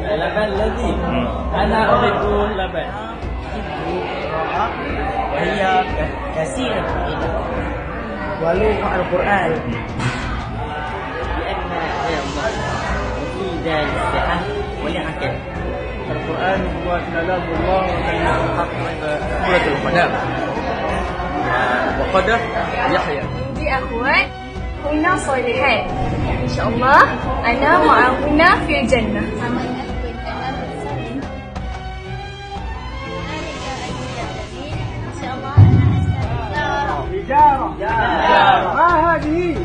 دي لبن لذيذ أنا أحب اللبن وهي كثيرة الفائدة ولغة القرآن لأن هي الله مفيدة للصحة وللعقل القرآن هو كلام الله وكلمة الحق سورة القدم وقد يحيى عندي أخوات هن صالحات إن شاء الله أنا معهن في الجنة ما هذه؟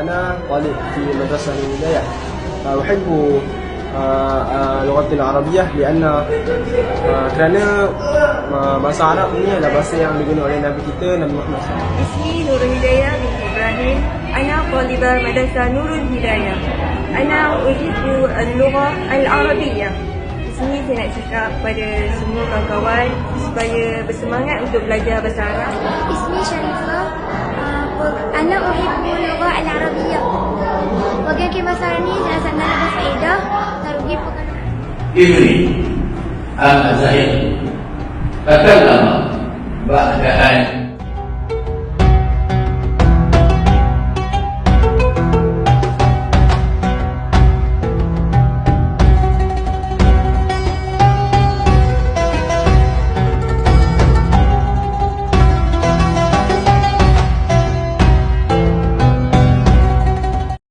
أنا طالب في مدرسة الولاية أحب آه، آه، اللغة العربية لأن آه، kerana آه، bahasa Arab ini adalah bahasa yang digunakan oleh Nabi kita Nabi Muhammad SAW. اسمي نور الهداية Ibrahim Ana Qaliba Madrasah Nurul Hidayah. Ana Ujibu al-lugha Al-Arabiyah. Di sini saya nak cakap kepada semua kawan-kawan Supaya bersemangat untuk belajar bahasa Arab. Ismi Syarifah ah, Ana Ujibu al-lugha Al-Arabiyah. Bagian kemasaran ini saya rasa nak bahasa Edah Pekan Al-Azair Bakal lama Bakal lama